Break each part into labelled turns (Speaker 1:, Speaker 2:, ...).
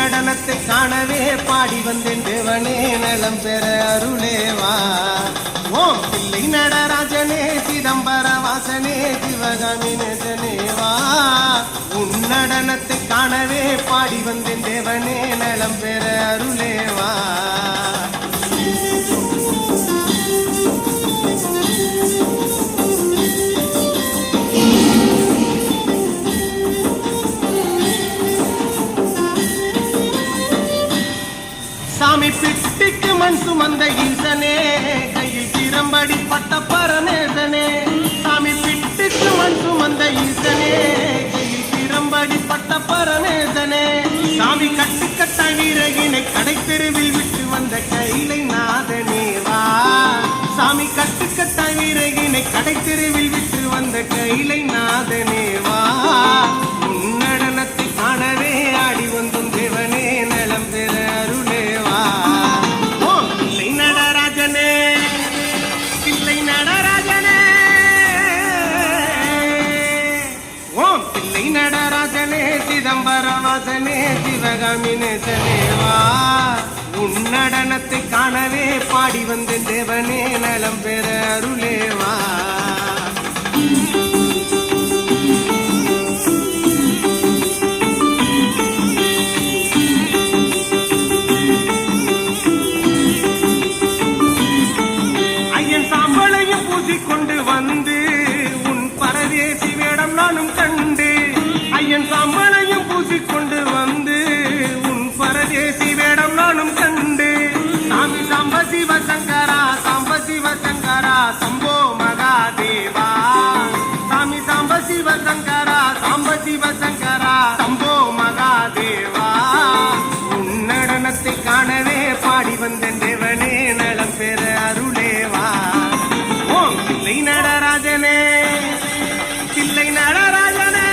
Speaker 1: நடனத்தை காணவே பாடி வந்தேன் தேவனே நலம் பெற அருளேவா? ஓம் பிள்ளை நடராஜனே சிதம்பர வாசனே சிவகாமினேசனேவா உன் நடனத்தை காணவே பாடி வந்தேன் தேவனே நலம் பெற அருளேவா? பிட்டிக்கு மண் சுமந்த ஈசனே கையில் திறம்படி பட்ட பரமேசனே. சாமி பிட்டிக்கு மண் சுமந்த ஈசனே கையில் திறம்படி பட்ட பரமேசனே. சாமி கட்டு கட்ட வீரகினை கடை தெருவில் விட்டு வந்த கையிலை நாதனே வா. சாமி கட்டு கட்ட வீரகினை கடை தெருவில் விட்டு வந்த கையிலை நாதனே சிதம்பர வாசனே சிவகாமி நேசனேவா உன்னடனத்தை காணவே பாடி வந்தேன் தேவனே நலம் பெற அருளேவா? ஐயன் வந்து உன் பரதேசி வேடம் நானும் கண்டு ஐயன் பிள்ளை நடராஜனே.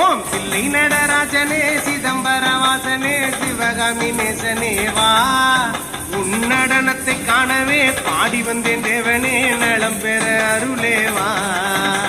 Speaker 1: ஓம் பிள்ளை நடராஜனே சிதம்பர வாசனே சிவகாமி நேசனேவா உன்னடனத்தை காணவே பாடி வந்தேன் தேவனே நலம் பெற அருளேவா